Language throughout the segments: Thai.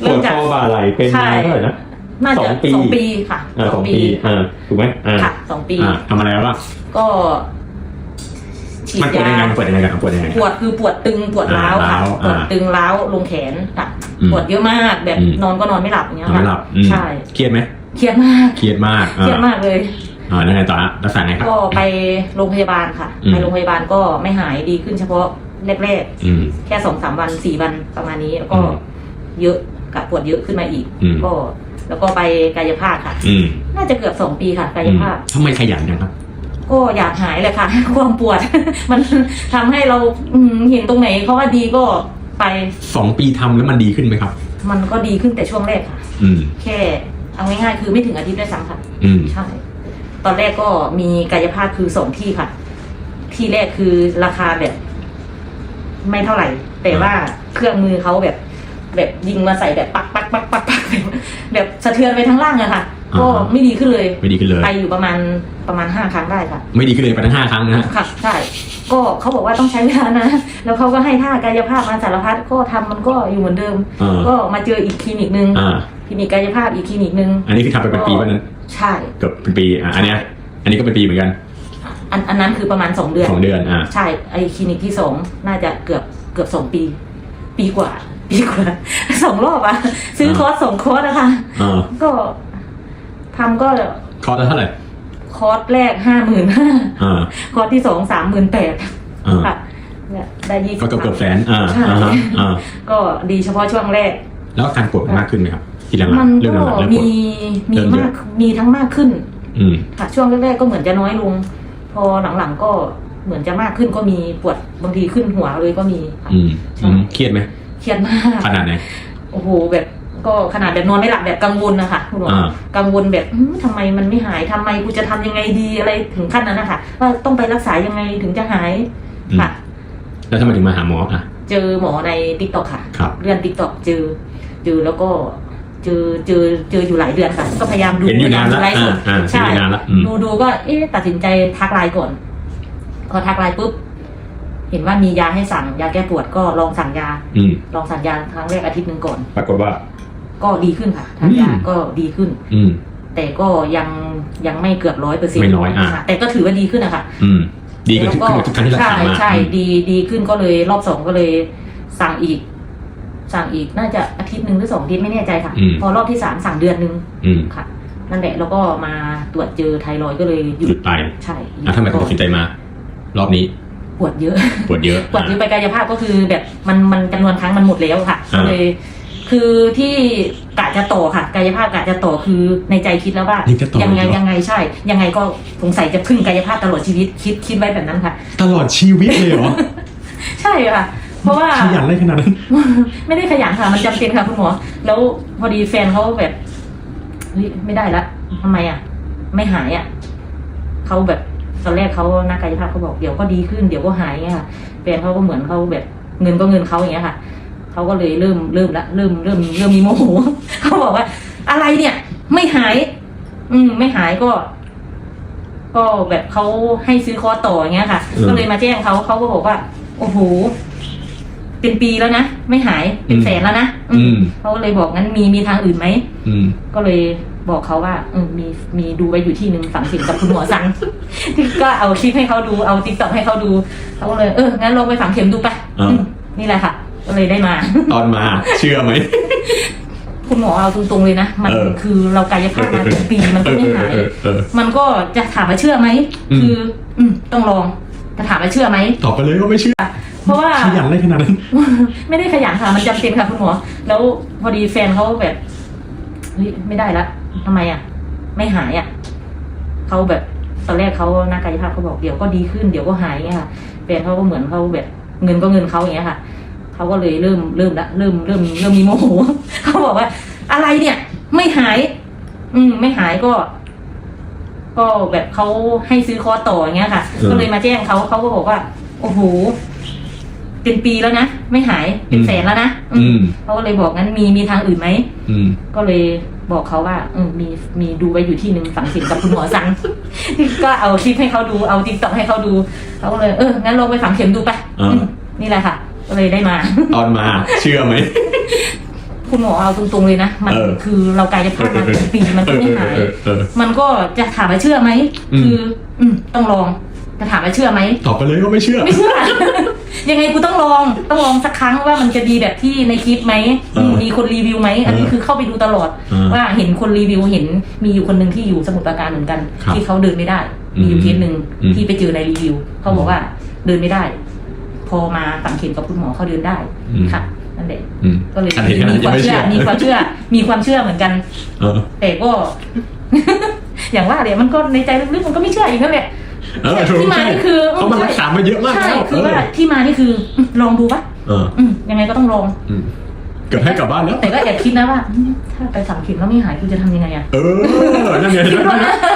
ปวดคอบ่าไหล่เป็นใช่ มาเท่าไหร่นะ น่าสจะองปี สองปีค่ะอ่าสองปีอ่าถูกไหมอ่าค่ะสองปี อ่าทำอะไรบ้างก็ฉีดมันปวดยายังไงมันปวดยังไงกันปวดยังไง ปวดคือปวดตึงปวดร้าวค่ะอ่าร้าวปวดอ่าตึงร้าวลงแขนค่ะอืมปวดเยอะมากแบบอืม นอนก็นอนไม่หลับอย่างเงี้ยนอนไม่หลับอืมใช่เครียดไหมเครียดมากเครียดมากเครียดมากเลย อ่าแล้วไงต่อฮะรักษาไงครับ ก็ไปโรงพยาบาลค่ะ อืม ไปโรงพยาบาลก็ไม่หายดีขึ้นเฉพาะแรกอืม ๆแค่สองสามวันสี่วันประมาณนี้แล้วก็อืม เยอะ กับปวดเยอะขึ้นมาอีก อืม ก็ แล้วก็ไปกายภาพค่ะ อืมน่าจะเกือบสองปีค่ะ กายอืมภาพ ทำไมขยันจังครับก็อยากหายเลยค่ะ ความปวด มันทำให้เราอืมเห็นตรงไหนเขาว่าดีก็ไป สองปีทำแล้วมันดีขึ้นไหมครับ มันก็ดีขึ้นแต่ช่วงแรกค่ะ อืม แค่เอาง่ายๆคือไม่ถึงอาทิตย์ด้วยซ้ำค่ะ อืม ใช่ ตอนแรกก็มีกายภาพคือสองที่ค่ะ ที่แรกคือราคาแบบ ไม่เท่าไหร่ แต่ว่าเครื่องมือเขาแบบ แบบยิงมาใส่แบบปักปักปักปักปักแบบแบบสะเทือนไปทั้งล่างอะค่ะ ก็ไม่ดีขึ้นเลย ไม่ดีขึ้นเลย ไปอยู่ประมาณประมาณห้าครั้งได้ค่ะ ไม่ดีขึ้นเลยไปทั้งห้าครั้งนะฮะค่ะใช่ก็เขาบอกว่าต้องใช้เวลานะ แล้วเขาก็ให้ท่ากายภาพมาสารพัดก็ทำมันก็อยู่เหมือนเดิมอ่าก็มาเจออีกคลินิกนึงอ่า คลินิกกายภาพอีกคลินิกนึงอันนี้คือทำไปเป็นปีป่ะนั้นใช่ เกือบเป็นปีอะอันเนี้ย อันนี้ก็เป็นปีเหมือนกันอันอันนั้นคือประมาณสองเดือน สองเดือนอ่า ใช่ไอคลินิกที่สองน่าจะเกือบเกือบสองปี ปีกว่า ปีกว่า สองรอบอะซื้อคอร์สสองคอร์สนะคะ อ่าก็ทำก็คอร์สละเท่าไหร่คอร์สแรกห้าหมื่นห้าอ่า คอร์สที่สองสามหมื่นแปดอ่า ค่ะเนี่ยได้ยี่สิบก็เกือบเกือบแสนอ่าใช่อ่าฮะอ่าก็ดีเฉพาะช่วงแรก แล้วอาการปวดมันมากขึ้นไหมครับทีหลังมันๆเริ่มก็หลังๆเริ่มปวมีดมีเริ่มเยอะมากมีทั้งมากขึ้น อืม ค่ะช่วงแรกๆก็เหมือนจะน้อยลง พอหลังๆก็เหมือนจะมากขึ้นก็มีปวดบางทีขึ้นหัวเลยก็มีค่ะอืมอืมเครียดไหม เครียดมากขนาดไหน โอ้โหแบบก็ขนาดแบบนอนไม่หลับแบบกังวลนะคะคุณหมออ่า กังวลแบบอื้อทำไมมันไม่หายทำไมกูจะทำยังไงดีอะไรถึงขั้นนั้นนะคะว่าต้องไปรักษายังไงถึงจะหายอืมค่ะ แล้วทำไมถึงมาหาหมออะ เจอหมอในติ๊กต็อกค่ะ ครับเลื่อนติ๊กต็อกเจอ เจอแล้วก็เจอเจอเจออยู่หลายเดือนค่ะ ก็พยายามดูเห็นอยู่นานแล้วไลฟ์สอ่าดอ่าเห็นใช่ อยู่นานแล้วอืม ดูดูก็เอ๊ะตัดสินใจทักไลน์ก่อนพอทักไลน์ปุ๊บ เห็นว่ามียาให้สั่งยาแก้ปวดก็ลองสั่งยา อืม ลองสั่งยาครั้งแรกอาทิตย์หนึ่งก่อน ปรากฏว่า ก็ดีขึ้นค่ะทานยาอืม ก็ดีขึ้น อืม แต่ก็ยังยังไม่เกือบร้อยเปอร์เซ็นต์ไม่น้อยอะ แต่ก็ถือว่าดีขึ้นนะคะอืม ดีกว่าทุกแล้วทุกครั้งที่รักใช่ษามาใช่อืม ดีดีขึ้นก็เลยรอบสองก็เลยสั่งอีก สั่งอีกน่าจะอาทิตย์หนึ่งหรือสองอาทิตย์ไม่แน่ใจค่ะ อืม พอรอบที่สามสั่งเดือนหนึ่งอืมค่ะ นั่นแหละแล้วก็มาตรวจเจอไทรอยด์ก็เลยหหยุยุดดไปใช่หยุดอะทำไมถึงตัดสินใจมา รอบนี้ ปวดเยอะ ปวดเยอะปวดเยอะไปกายภาพก็คือแบบมันมันจำนวนครั้งมันหมดแล้วค่ะอ่าก็เลยคือที่กะจะต่อค่ะ กายภาพกะจะต่อคือในใจคิดแล้วว่านี่จะต่อยังไงเหรอยังไงใช่ ยังไงก็สงสัยจะพึ่งกายภาพตลอดชีวิตคิดคิดไว้แบบนั้นค่ะ ตลอดชีวิตเลยเหรอใช่ค่ะเพราะว่าขยันเลยขนาดนั้นไม่ได้ขยันค่ะ มันจำเป็นค่ะคุณหมอแล้วพอดีแฟนเขาแบบเฮ้ยไม่ได้ละทำไมอะ ไม่หายอะเขาแบบ ตอนแรกเขานักกายภาพเขาบอกเดี๋ยวก็ดีขึ้นเดี๋ยวก็หายเงี้ยค่ะแฟนเขาก็เหมือนเขาแบบเงินก็เงินเขาอย่างเงี้ยค่ะเขาก็เลยเริ่มเริ่มละเริ่มเริ่มเริ่มมีโมโหเขาบอกว่า อะไรเนี่ย ไม่หาย อืม ไม่หายก็ ก็แบบเขาให้ซื้อคอร์สต่ออย่างเงี้ยค่ะอืมก็เลยมาแจ้งเขาเขาก็บอกว่า โอ้โหเป็นปีแล้วนะไม่หายเป็นแสนแล้วนะอือืมมเขาก็เลยบอกงั้นมีมีทางอื่นไหมอืมก็เลย บอกเขาว่าเออมีมีดูไว้อยู่ที่หนึ่งฝังสินกับคุณหมอสังที่ก็เอาคลิปให้เขาดูเอาติ๊กต็อกให้เขาดูเขาก็เลยเอองั้นลองไปฝังเข็มดูไปอ่า อืมนี่แหละค่ะก็เลยได้มา ตอนมาเชื่อไหม คุณหมอเอาตรงๆเลยนะ มันเออ คือเรากายภาพมาเป็นปีมันก็ไม่หายเออเออเออ มันก็จะถามว่าเชื่อไหม อืม คือ อืมต้องลองจะถามว่าเชื่อไหม ตอบไปเลยว่าไม่เชื่อเพราะว่า ขยันเลยขนาดนั้น ไม่ได้ขยันค่ะ มันจำเป็นค่ะคุณหมอ แล้วพอดีแฟนเขาแบบเฮ้ยไม่ได้ละ ทำไมอะ ไม่หายอะเขาแบบตอนแรกเขานักกายภาพเขาบอกเดี๋ยวก็ดีขึ้นเดี๋ยวก็หายเงี้ยค่ะแฟนเขาก็เหมือนเขาแบบเงินก็เงินเขาอย่างเงี้ยค่ะเขาก็เลยเริ่มเริ่มละเริ่มเริ่มเริ่มมีโมโหเขาบอกว่า อะไรเนี่ย ไม่หาย อืม ไม่หายก็ ก็แบบเขาให้ซื้อคอร์สต่ออย่างเงี้ยค่ะเออก็เลยมาแจ้งเขาเขาก็บอกว่า โอ้โห เป็นปีแล้วนะ ไม่หายเป็นแสนแล้วนะอือืมมเขาก็เลยบอกงั้นมีมีทางอื่นไหมอืมก็เลยบอกเขาว่าเออมีมีดูไว้อยู่ที่หนึ่งฝังสินกับคุณหมอสังก็เอาคลิปให้เขาดูเอาติ๊กต็อกให้เขาดูเขาก็เลยเอองั้นลองไปฝังเข็มดูไปอ่าอืมนี่แหละค่ะ ก็เลยได้มา ตอนมาเชื่อไหมคคุณหมอเอาตรงๆเลยนะ มันเออคือเรากายภาพมาเป็นปีมันก็ไม่หายเออเออเออมันก็จะถามว่าเชื่อไหมอืมคือ อืมต้องลองจะถามว่าเชื่อไหมตอบไปเลยว่าไม่เชื่อไม่เชื่อ ยังไงกูต้องลองต้องลองสักครั้งว่ามันจะดีแบบที่ในคลิปไหมเออมีคนรีวิวไหมอันนี้เออคือเข้าไปดูตลอด เออว่าเห็นคนรีวิวเห็นมีอยู่คนหนึ่งที่อยู่สมุทรปราการเหมือนกัน ครับที่เขาเดินไม่ได้ มีอยู่อืมเคสหนึ่งอืมที่ไปเจอในรีวิวเขาบอกว่าเดินไม่ได้ พอมาฝังเข็มกับคุณหมอเขาเดินได้อืม ค่ะนั่นแหละอืมก็เลยอันนี้มีความเชื่อยังไม่มีเชื่อความเชื่อ มีความเชื่อเหมือนกัน เออ แต่ก็ อย่างว่าเนี่ยมันก็ในใจลึกๆมันก็ไม่เชื่ออีกนั่นแหละ เออถูกที่มาใช่นี่คือเพราะมันรักษามาเยอะมากใช่แล้วคือว่าเออที่มานี่คืออืมลองดูปะเอออืมยังไงก็ต้องลอง อืมเกือบให้กลับบ้านแล้ว แต่ก็แอบคิดนะว่าอืมถ้าไปฝังเข็มแล้วไม่หายกูจะทำยังไงอะ เออ นั่นไงเห็นไหม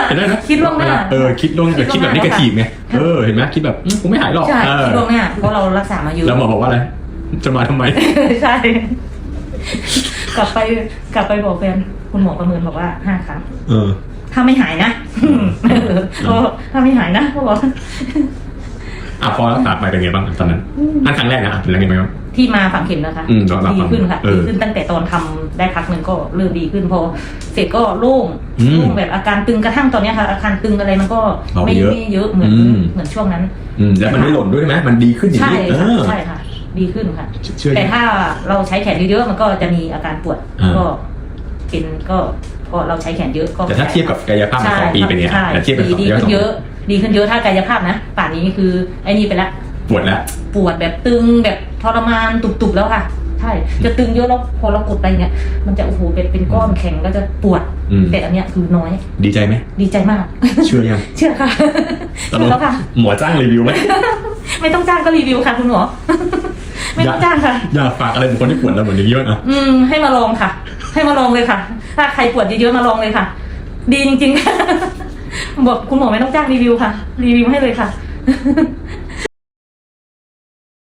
เห็นไหมนะคิดล่วงหน้าเออคิดล่วงคิดล่วงหน้าคิดแบบนี้กระถีบไง เออ เห็นไหมคิดแบบอืมกูไม่หายหรอกใช่เออคิดล่วงหน้าเพราะเรารักษามาเยอะ แล้วหมอบอกว่าอะไร จะมาทำไม ใช่ กลับไปกลับไปบอกแฟนคุณหมอประเมินบอกว่าห้าครั้ง เออ ถ้าไม่หายนะเออเขาบอกถ้าไม่หายนะเขาบอก อะพอรักษาไปเป็นไงบ้างตอนนั้นอันครั้งแรกนะอะเป็นยังไงบ้าง ที่มาฝังเข็มนะคะอืมตอนมาฝังดีขึ้นค่ะเออดีขึ้นตั้งแต่ตอนทำได้พักหนึ่งก็เริ่มดีขึ้นพอ เสร็จก็โล่งอืมโล่งแบบอาการตึงกระทั่งตอนเนี้ยค่ะอาการตึงอะไรมันก็เบาไปไม่เยอะไม่เยอะเหมือนอืม เหมือนช่วงนั้น อืมแล้วมันไม่หล่นด้วยใช่ไหมมันดีขึ้นอย่างใช่นี้เอค่ะอ ใช่ค่ะ ดีขึ้นค่ะ เชื่อแต่ถ้าเราใช้แขนเยอะๆมันก็จะมีอาการปวดอ่า ก็เป็ นก็ก็เราใช้แขนเยอะก็แต่ถ้าเทียบกับกายภาพมาใช่สองปีเป็นไงใช่แต่เทียบกับดีสองดีปีขึ้นเยอะ ดีขึ้นเยอะถ้ากายภาพนะ ป่านนี้คือไอ้นี่ไปละปวดแล้วปวดแบบตึงแบบทรมานตุบๆแล้วค่ะใช่จะตึงเยอะแล้วพอเรากดไปเนี่ยมันจะโอ้โหเป็นเป็นก้อนแข็งก็จะปวดอืมแต่อันเนี้ยคือน้อย ดีใจไหมดีใจมาก เชื่อยังเชื่อค่ะตกเชื่ลองแล้วค่ะหมอจ้างรีวิวไหมไม่ต้องจ้างก็รีวิวค่ะคุณหมอ ไม่ต้องจ้างค่ะ อยากฝากอะไรถึงคนที่ปวดแล้วเหมือนอย่างนี้บ้างอะอืมให้มาลองค่ะ ให้มาลองเลยค่ะ ถ้าใครปวดเยอะๆมาลองเลยค่ะ ดีจริงๆค่ะบอกคุณหมอไม่ต้องจ้างรีวิวค่ะ รีวิวให้เลยค่ะ